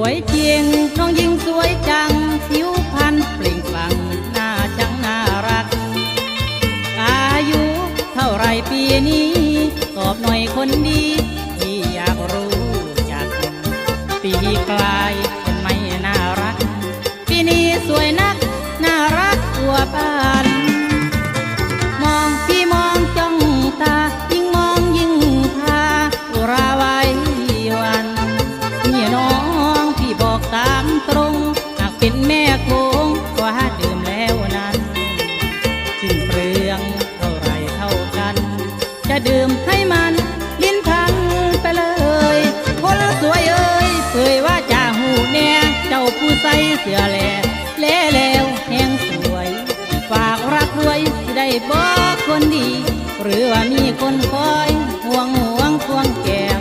วยเชียงน้องยิ่งสวยจังผิวพรรณเปล่งปลั่งหน้าช่างน่ารัก อายุเท่าไรปีนี้ ตอบหน่อยคนดีที่อยากรู้จัก ปีกลายคนไม่น่ารัก ปีนี้สวยนะ จะดื่มให้มันลิ้นพันไปเลย คนสวยเอ้ยเผยว่าจะหูแน่เจ้าผู้ใส่เสื้อแหล่เล่แล้วแห้งสวย ฝากรักรวยได้บอกคนดี หรือว่ามีคนคอยห่วงห่วงควงแกม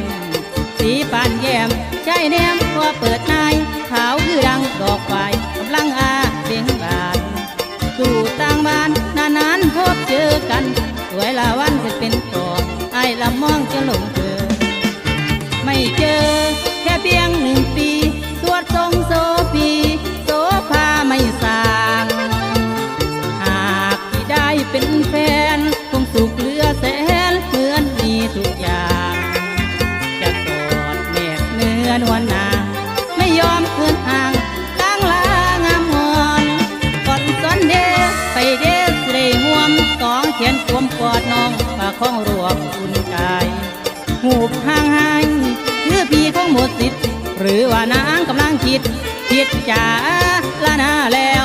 สีปานแยมใช่แนมพอเปิดนายขาวคือดังดอกไฟกำลังอาเบ่งบาน ทุกอย่าจะกอดแนบเนื้อนวลนา ไม่ยอมคืนห่างล้างลางามงอนก่อนสอนเดไปเดสเรห่วมสองเขียนควมกอดน้องปากของรวมอุ่นกายหูห่างหายคือพี่ของหมดสิทธิ์หรือว่านางกำลังคิดคิดจาละนาแล้ว